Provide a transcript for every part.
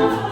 Oh.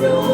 수